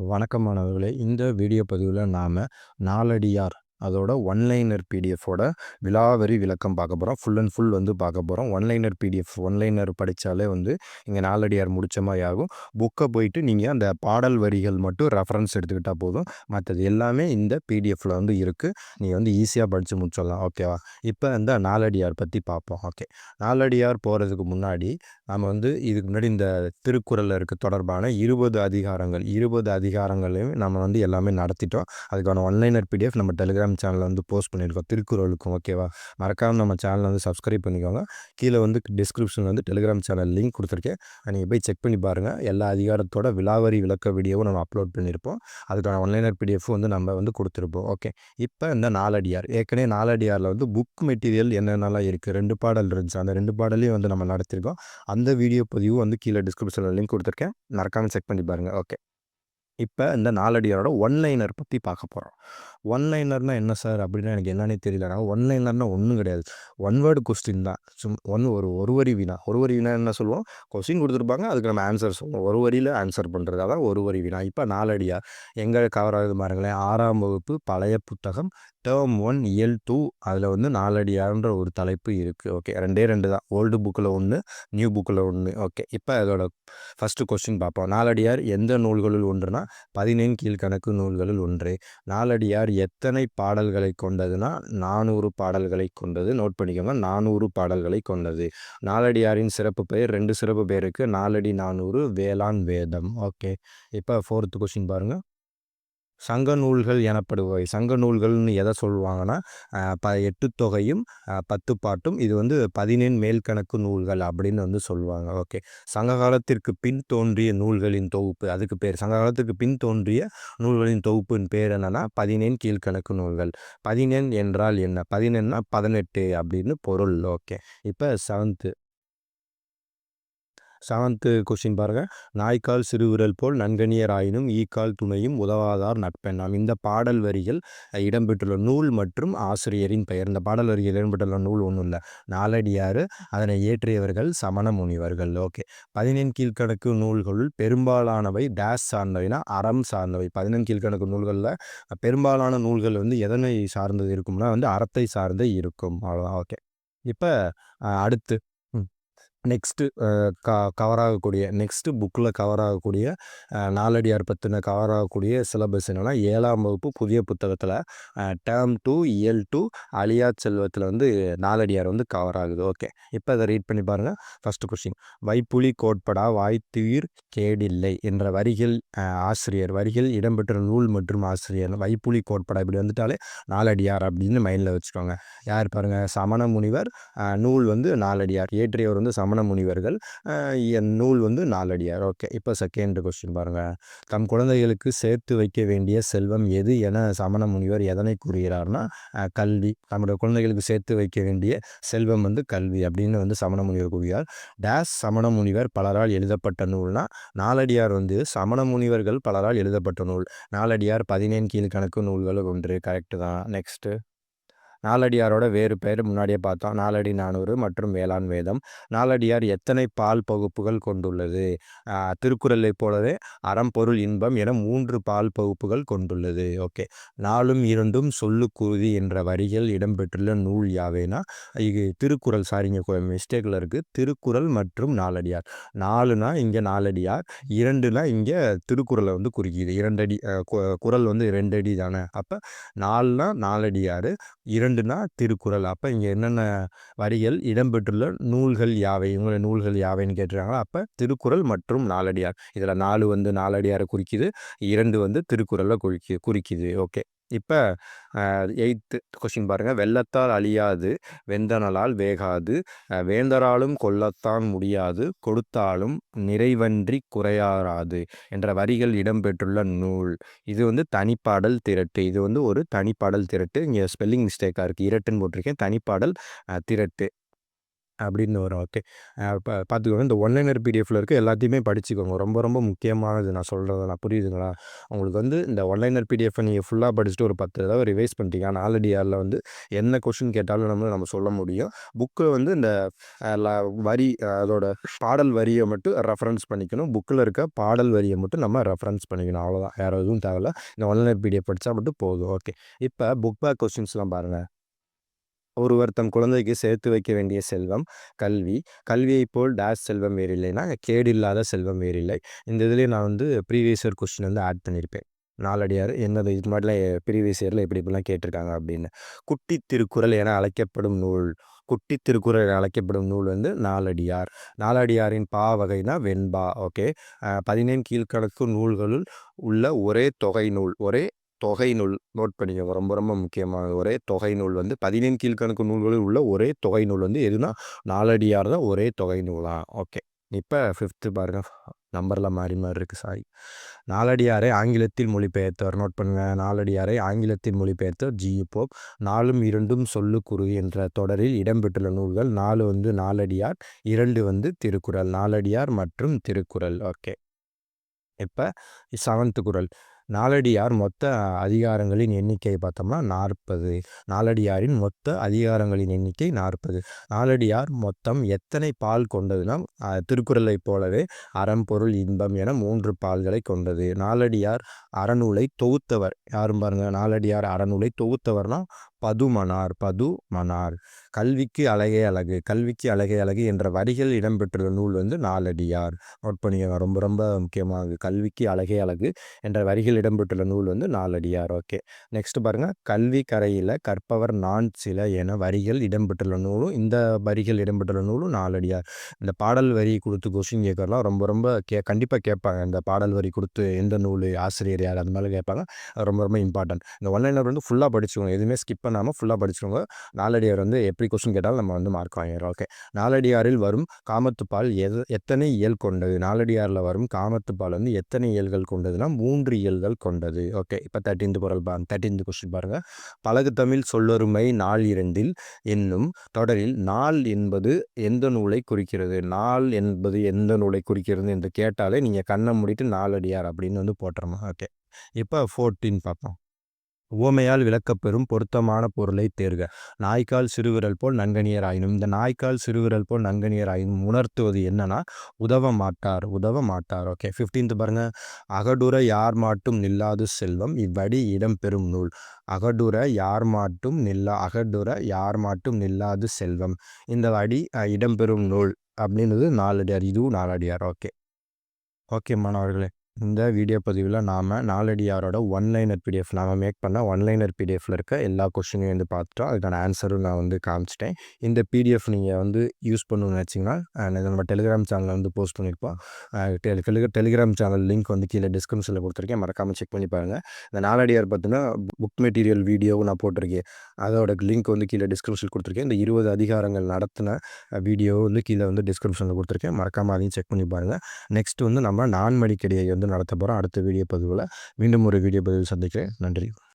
வணக்கம் மாணவர்களே இந்த வீடியோ பதிவில் நாம் நாலடியார் அதோட ஒன்லைனர் பிடிஎஃபோட விலாவரி விளக்கம் பார்க்க போகிறோம் ஃபுல் அண்ட் ஃபுல் வந்து பார்க்க போகிறோம் ஒன்லைனர் பிடிஎஃப் ஒன்லைனர் படித்தாலே வந்து இங்கே நாலடியார் முடித்த மாதிரி ஆகும். புக்கை போயிட்டு நீங்கள் அந்த பாடல் வரிகள் மட்டும் ரெஃபரன்ஸ் எடுத்துக்கிட்டால் போதும். மற்றது எல்லாமே இந்த பிடிஎஃப்பில் வந்து இருக்குது நீங்கள் வந்து ஈஸியாக படித்து முடிச்சிடலாம். ஓகேவா இப்போ இந்த நாலடியார் பற்றி பார்ப்போம். ஓகே நாலடியார் போகிறதுக்கு முன்னாடி நம்ம வந்து இதுக்கு முன்னாடி இந்த திருக்குறளில் இருக்க தொடர்பான இருபது அதிகாரங்கள் இருபது அதிகாரங்களையும் நம்ம வந்து எல்லாமே நடத்திட்டோம். அதுக்கான ஒன்லைனர் பிடிஎஃப் நம்ம டெலிகிராம் இன்ஸ்டாகிராம் சேனலில் வந்து போஸ்ட் பண்ணியிருக்கோம் திருக்குறளுக்கும் ஓகேவா மறக்காமல் நம்ம சேனலை வந்து சப்ஸ்கிரைப் பண்ணிக்கோங்க. கீழே வந்து டிஸ்கிரிப்ஷனில் வந்து டெலிகிராம் சேனல் லிங்க் கொடுத்துருக்கேன். நீங்கள் போய் செக் பண்ணி பாருங்கள் எல்லா அதிகாரத்தோட விலாவரி விளக்க வீடியோவும் நம்ம அப்லோட் பண்ணியிருப்போம் அதுக்கான ஒன்லைனர் பிடிஎஃப் வந்து நம்ம வந்து கொடுத்துருப்போம். ஓகே இப்போ இந்த நாலடியார். ஏற்கனவே நாலடியாரில் வந்து புக் மெட்டீரியல் என்னென்னலாம் இருக்குது ரெண்டு பாடல் இருந்துச்சு. அந்த ரெண்டு பாடலையும் வந்து நம்ம நடத்திருக்கோம். அந்த வீடியோ பதிவு வந்து கீழே டிஸ்கிரிப்ஷனில் லிங்க் கொடுத்துருக்கேன். மறக்காமல் செக் பண்ணி பாருங்கள் ஓகே இப்போ இந்த நாலடியாரோட ஒன்லைனர் பற்றி பார்க்க போகிறோம் ஒன்லைனர்னால் என்ன சார்? அப்படின்னா எனக்கு என்னன்னே தெரியல. ஒன்லைனர்னால் ஒன்றும் கிடையாது. ஒன் வேர்டு கொஸ்டின் தான். சும் ஒன் ஒரு ஒரு வரி வினா. ஒரு வரி வினா என்ன சொல்லுவோம்? கொஸ்டின் கொடுத்துருப்பாங்க. அதுக்கு நம்ம ஆன்சர் சொல்லுவோம். ஒரு வரியில் ஆன்சர் பண்ணுறது அதான் ஒரு வரி வினா. இப்போ நாலடியார் எங்கே கவர் ஆகுது பாருங்களேன். ஆறாம் வகுப்பு பழைய புத்தகம் டேர்ம் ஒன் இயல் டூ அதில் வந்து நாலடியார்ன்ற ஒரு தலைப்பு இருக்குது ஓகே ரெண்டே ரெண்டு தான். ஓல்டு புக்கில் ஒன்று நியூ புக்கில் ஒன்று ஓகே இப்போ அதோட ஃபஸ்ட்டு கொஸ்டின் பார்ப்போம். நாலடியார் எந்த நூல்களில் ஒன்றுனா? பதினேழு கீழ்கணக்கு நூல்களில் ஒன்று. நாலடியார் எத்தனை பாடல்களை கொண்டதுன்னா நானூறு பாடல்களை கொண்டது. நோட் பண்ணிக்கோங்க நானூறு பாடல்களை கொண்டது. நாலடியாரின் சிறப்பு பெயர் ரெண்டு சிறப்பு பேருக்கு நாலடி நானூறு வேளாண் வேதம். ஓகே. இப்போ ஃபோர்த்து கொஸ்டின் பாருங்கள் சங்க நூல்கள் எனப்படுபவை. சங்க நூல்கள்னு எதை சொல்லுவாங்கன்னா ப எட்டு தொகையும் பத்து பாட்டும் இது வந்து பதினெண் மேல்கணக்கு நூல்கள் அப்படின்னு வந்து சொல்லுவாங்க. ஓகே. சங்க காலத்திற்கு பின் தோன்றிய நூல்களின் தொகுப்பு அதுக்கு பேர் சங்க காலத்திற்கு பின் தோன்றிய நூல்களின் தொகுப்பின் பேர் என்னென்னா பதினேழு கீழ்கணக்கு நூல்கள். பதினெண் என்றால் என்ன? பதினெண்ணா பதினெட்டு அப்படின்னு பொருள். ஓகே. இப்போ செவன்த்து செவன்த்து கொஸ்டின் பாருங்கள் நாய்க்கால் சிறுவிரல் போல் நன்கனியராயினும் ஈக்கால் துணையும் உதவாதார் நட்பெண்ணாம் இந்த பாடல் வரிகள் இடம்பெற்றுள்ள நூல் மற்றும் ஆசிரியரின் பெயர். இந்த பாடல் வரிகள் இடம்பெற்றுள்ள நூல் ஒன்றும் இல்லை நாலடியாறு அதனை இயற்றியவர்கள் சமண முனிவர்கள். ஓகே. பதினெண் கீழ்கணக்கு நூல்களுள் பெரும்பாலானவை டேஸ் சார்ந்தவைனா அறம் சார்ந்தவை. பதினெண் கீழ்கணக்கு நூல்களில் பெரும்பாலான நூல்கள் வந்து எதனை சார்ந்தது இருக்கும்னா வந்து அறத்தை சார்ந்து இருக்கும். அவ்வளோதான் ஓகே. இப்போ அடுத்து. நெக்ஸ்ட்டு க கவர் ஆகக்கூடிய நெக்ஸ்ட்டு புக்கில் கவர் ஆகக்கூடிய நாலடியார் பற்றின கவர் ஆகக்கூடிய சிலபஸ் என்னென்னா ஏழாம் வகுப்பு புதிய புத்தகத்தில் டேர்ம் டூ இயல் டூ அழியா செல்வத்தில் வந்து நாலடியார் வந்து கவர் ஆகுது ஓகே. இப்போ அதை ரீட் பண்ணி பாருங்கள் ஃபஸ்ட்டு கொஷின் வைப்புலி கோட்படா வாய்த்துயிர் கேடில்லை என்ற வரிகள் ஆசிரியர் வரிகள் இடம்பெற்ற நூல் மற்றும் ஆசிரியர். வைப்புலி கோட்படா இப்படி வந்துட்டாலே நாலடியார் அப்படின்னு மைண்டில் வச்சுக்கோங்க. யார் பாருங்கள் சமண முனிவர் நூல் வந்து நாலடியார் ஏற்றியவர் வந்து சம சமண முனிவர்கள் என் நூல் வந்து நாலடியார். ஓகே இப்போ செகண்ட் கொஸ்டின் பாருங்கள் தம் குழந்தைகளுக்கு சேர்த்து வைக்க வேண்டிய செல்வம் எது என சமண முனிவர் எதனை கூறுகிறார்னா கல்வி. நம்முடைய குழந்தைகளுக்கு சேர்த்து வைக்க வேண்டிய செல்வம் வந்து கல்வி அப்படின்னு வந்து சமண முனிவர் கூறுகிறார். டேஸ் சமண முனிவர் பலரால் எழுதப்பட்ட நூல்னா நாலடியார் வந்து சமண முனிவர்கள் பலரால் எழுதப்பட்ட நூல். நாலடியார் பதினேழு கீழ்கணக்கு நூல்கள் ஒன்று. கரெக்டு தான். நெக்ஸ்ட்டு நாலடியாரோட வேறு பெயர் முன்னாடியே பார்த்தோம். நாலடி நானூறு மற்றும் வேளாண் வேதம். நாலடியார் எத்தனை பால் பகுப்புகள் கொண்டுள்ளது? திருக்குறளை போலவே அறம்பொருள் இன்பம் என மூன்று பால் பகுப்புகள் கொண்டுள்ளது. ஓகே. நாலும் இரண்டும் சொல்லுக்குருதி என்ற வரிகள் இடம்பெற்றுள்ள நூல் யாவேனா? இது திருக்குறள். சாரிங்க மிஸ்டேக்கில் இருக்குது திருக்குறள் மற்றும் நாலடியார். நாலுனா இங்கே நாலடியார் இரண்டுனா இங்கே திருக்குறளை வந்து குறிக்கிது. இரண்டடி குரல் வந்து ரெண்டடி தானே. அப்போ நாலுனா நாலடியார் இரண்டு இரண்டுனா திருக்குறள். அப்போ இங்கே என்னென்ன வரிகள்? இடம்பெற்றுள்ள நூல்கள் யாவை? இவங்கள நூல்கள் யாவைன்னு கேட்டுருக்காங்களா? அப்போ திருக்குறள் மற்றும் நாலடியார். இதில் நாலு வந்து நாலடியாரை குறிக்குது. இரண்டு வந்து திருக்குறளை குறிக்கு குறிக்குது. ஓகே. இப்போ எயித்து கொஸ்டின் பாருங்கள் வெள்ளத்தால் அழியாது வெந்தனலால் வேகாது வேந்தராலும் கொல்லத்தான் முடியாது கொடுத்தாலும் நிறைவன்றி குறையாராது என்ற வரிகள் இடம்பெற்றுள்ள நூல். இது வந்து தனிப்பாடல் திரட்டு. இது வந்து ஒரு தனிப்பாடல் திரட்டு. இங்கே ஸ்பெல்லிங் மிஸ்டேக்காக இருக்குது இரட்டுன்னு போட்டிருக்கேன். தனிப்பாடல் திரட்டு. அப்படின்னு வரும். ஓகே. இப்போ பார்த்துக்கோங்க. இந்த ஒன்லைனர் பிடிஎஃப்ல இருக்க எல்லாத்தையுமே படிச்சுக்கோங்க. ரொம்ப ரொம்ப முக்கியமானது நான் சொல்கிறது நான் புரியுதுங்களா? உங்களுக்கு வந்து இந்த ஒன்லைனர் பிடிஎஃப்பை நீங்கள் ஃபுல்லாக படிச்சுட்டு ஒரு பத்து தடவை ரிவைஸ் பண்ணிட்டீங்க. நாலடி ஆரில் வந்து என்ன கொஷின் கேட்டாலும் நம்ம நம்ம சொல்ல முடியும். புக்கு வந்து இந்த வரி அதோட பாடல் வரியை மட்டும் ரெஃபரன்ஸ் பண்ணிக்கணும். புக்கில் இருக்க பாடல் வரியை மட்டும் நம்ம ரெஃபரன்ஸ் பண்ணிக்கணும். அவ்வளோதான் வேறு எதுவும் தேவையில்ல. இந்த ஒன்லைனர் பிடிஎஃப் படித்தா மட்டும் போதும். ஓகே. இப்போ புக் பேக் கொஸ்டின்ஸ்லாம் பாருங்கள் ஒருவர் தம் குழந்தைக்கு சேர்த்து வைக்க வேண்டிய செல்வம் கல்வி. கல்வியை போல் டேஷ் செல்வம் வேறு இல்லைன்னா கேடு இல்லாத செல்வம் வேறு இல்லை இந்த இதுலேயே நான் வந்து ப்ரீவியஸ் இயர் கொஸ்டின் வந்து ஆட் பண்ணியிருப்பேன் நாலடியார் என்னது இது மாதிரிலாம் ப்ரீவியஸ் இயரில் எப்படி இப்படிலாம் கேட்டிருக்காங்க அப்படின்னு. குட்டி திருக்குறள் என அழைக்கப்படும் நூல் குட்டி திருக்குறள் என அழைக்கப்படும் நூல் வந்து நாலடியார் நாலடியாரின் பா வகைனா வெண்பா ஓகே பதினேழு கீழ்கணக்கு நூல்களுள் உள்ள ஒரே தொகை நூல் ஒரே தொகை நூல் நோட் பண்ணிக்கோங்க. ரொம்ப ரொம்ப முக்கியமான ஒரே தொகை நூல் வந்து பதினேழு கீழ்கணக்கு நூல்களில் உள்ள ஒரே தொகை நூல் வந்து எதுனா நாலடியார் தான் ஒரே தொகை நூலாக ஓகே. இப்போ ஃபிஃப்த்து பாருங்கள் நம்பரில் மாறி மாறி இருக்குது சாரி நாலடியாரை ஆங்கிலத்தில் மொழிபெயர்த்தவர். நோட் பண்ணுங்கள் நாலடியாரை ஆங்கிலத்தில் மொழிபெயர்த்தவர் ஜி. போப். நாலும் இரண்டும் சொல்லுக்குரு என்ற தொடரில் இடம்பெற்றுள்ள நூல்கள் நாலு வந்து நாலடியார் இரண்டு வந்து திருக்குறள். நாலடியார் மற்றும் திருக்குறள். ஓகே. இப்போ செவன்த்து குரல் நாலடியார் மொத்த அதிகாரங்களின் எண்ணிக்கை பார்த்தோம்னா நாற்பது. நாலடியாரின் மொத்த அதிகாரங்களின் எண்ணிக்கை நாற்பது. நாலடியார் மொத்தம் எத்தனை பால் கொண்டதுன்னா திருக்குறளை போலவே அறம் பொருள் இன்பம் என மூன்று பால்களை கொண்டது. நாலடியார் அறநூலை தொகுத்தவர். யாரும் பாருங்க நாலடியார் அறநூலை தொகுத்தவர்னா பதுமனார் பது மனார். கல்விக்கு அழகே அழகு கல்விக்கு அழகே அழகு என்ற வரிகள் இடம்பெற்றுள்ள நூல் வந்து நாலடியார். நோட் பண்ணிக்கோங்க ரொம்ப ரொம்ப முக்கியமானது கல்விக்கு அழகே அழகு என்ற வரிகள் இடம்பெற்றுள்ள நூல் வந்து நாலடியார். ஓகே. நெக்ஸ்ட் பாருங்கள் கல்வி கரையில் கற்பவர் நான் சில என வரிகள் இடம்பெற்றுள்ள நூலும் இந்த வரிகள் இடம்பெற்றுள்ள நூலும் நாலடியார். இந்த பாடல் வரி கொடுத்து கொஸ்டின் கேட்கறலாம் ரொம்ப ரொம்ப கே கண்டிப்பாக கேட்பாங்க. இந்த பாடல் வரி கொடுத்து எந்த நூல் ஆசிரியர் யார் அந்த மாதிரி கேட்பாங்க. ரொம்ப ரொம்ப இம்பார்ட்டன்ட் இந்த ஒன்லைனர் வந்து ஃபுல்லாக படிச்சுக்கோங்க எதுவுமே ஸ்கிப் பண்ணாமல் ஃபுல்லாக படிச்சுருங்க. நாலடியார் வந்து எப்படி கொஸ்டின் கேட்டாலும் நம்ம வந்து மார்க் வாங்கிடுறோம். ஓகே நாலடியாரில் வரும் காமத்துப்பால் எது எத்தனை இயல் கொண்டது? நாலடியாரில் வரும் காமத்துப்பால் வந்து எத்தனை இயல்கள் கொண்டதுன்னா மூன்று இயல்கள் கொண்டது. ஓகே இப்போ தேர்ட்டீன்த் குரல் பா தேர்ட்டீன்த் கொஸ்டின் பாருங்கள் பழகு தமிழ் சொல்லொருமை நாள் இரண்டில் என்னும் தொடரில் நாள் என்பது எந்த நூலை குறிக்கிறது? நாள் என்பது எந்த நூலை குறிக்கிறது என்று கேட்டாலே நீங்கள் கண்ணை முடிட்டு நாலடியார் அப்படின்னு வந்து போட்டுறணும். ஓகே இப்போ ஃபோர்டீன் பார்ப்போம். உவமையால் விளக்கப்பெறும் பொருத்தமான பொருளை தேர்க. நாய்க்கால் சிறுவிரல் போல் நன்கனியர் ஆயினும் இந்த நாய்க்கால் சிறுவிரல் போல் நன்கனியர் ஆயினும் உணர்த்துவது என்னன்னா உதவ மாட்டார் உதவ மாட்டார். ஓகே ஃபிஃப்டீன்த் பாருங்க. அகடுற யார் மாட்டும் நில்லாது செல்வம் இவ்வடி இடம்பெறும் நூல். அகடுற யார் மாட்டும் நில்லா அகடுற யார் மாட்டும் நில்லாது செல்வம் இந்த வடி இடம்பெறும் நூல் அப்படின்றது நாலடியார் இதுவும் நாலடியார். ஓகே. ஓகே மாணவர்களே. இந்த வீடியோ பதிவில் நாம் நாலடியாரோட ஒன்லைனர் பிடிஎஃப் நாம் மேக் பண்ண ஒன்லைனர் பிடிஎஃப்பில் இருக்க எல்லா கொஷினையும் வந்து பார்த்துட்டோம் அதுக்கான ஆன்சரும் நான் வந்து காமிச்சிட்டேன். இந்த பிடிஎஃப் நீங்கள் வந்து யூஸ் பண்ணணும்னு நினச்சிங்கன்னா நம்ம டெலிகிராம் சேனலில் வந்து போஸ்ட் பண்ணியிருப்போம். டெலிகிராம் சேனல் லிங்க் வந்து கீழே டிஸ்கிரிப்ஷனில் கொடுத்துருக்கேன். மறக்காமல் செக் பண்ணி பாருங்கள் இந்த நாலடியார் பார்த்தீங்கன்னா புக் மெட்டீரியல் வீடியோவும் நான் போட்டிருக்கேன். அதோட லிங்க் வந்து கீழே டிஸ்கிரிப்ஷனில் கொடுத்துருக்கேன். இந்த இருபது அதிகாரங்கள் நடத்தின வீடியோ வந்து கீழே வந்து டிஸ்கிரிப்ஷனில் கொடுத்துருக்கேன். மறக்காமல் அதையும் செக் பண்ணி பாருங்கள் நெக்ஸ்ட் வந்து நம்ம நான்மடிக்கடியை வந்து நடத்த போகிறோம் அடுத்த வீடியோ பதிவில் மீண்டும் ஒரு வீடியோ பதிவில் சந்திக்கிறேன். நன்றி.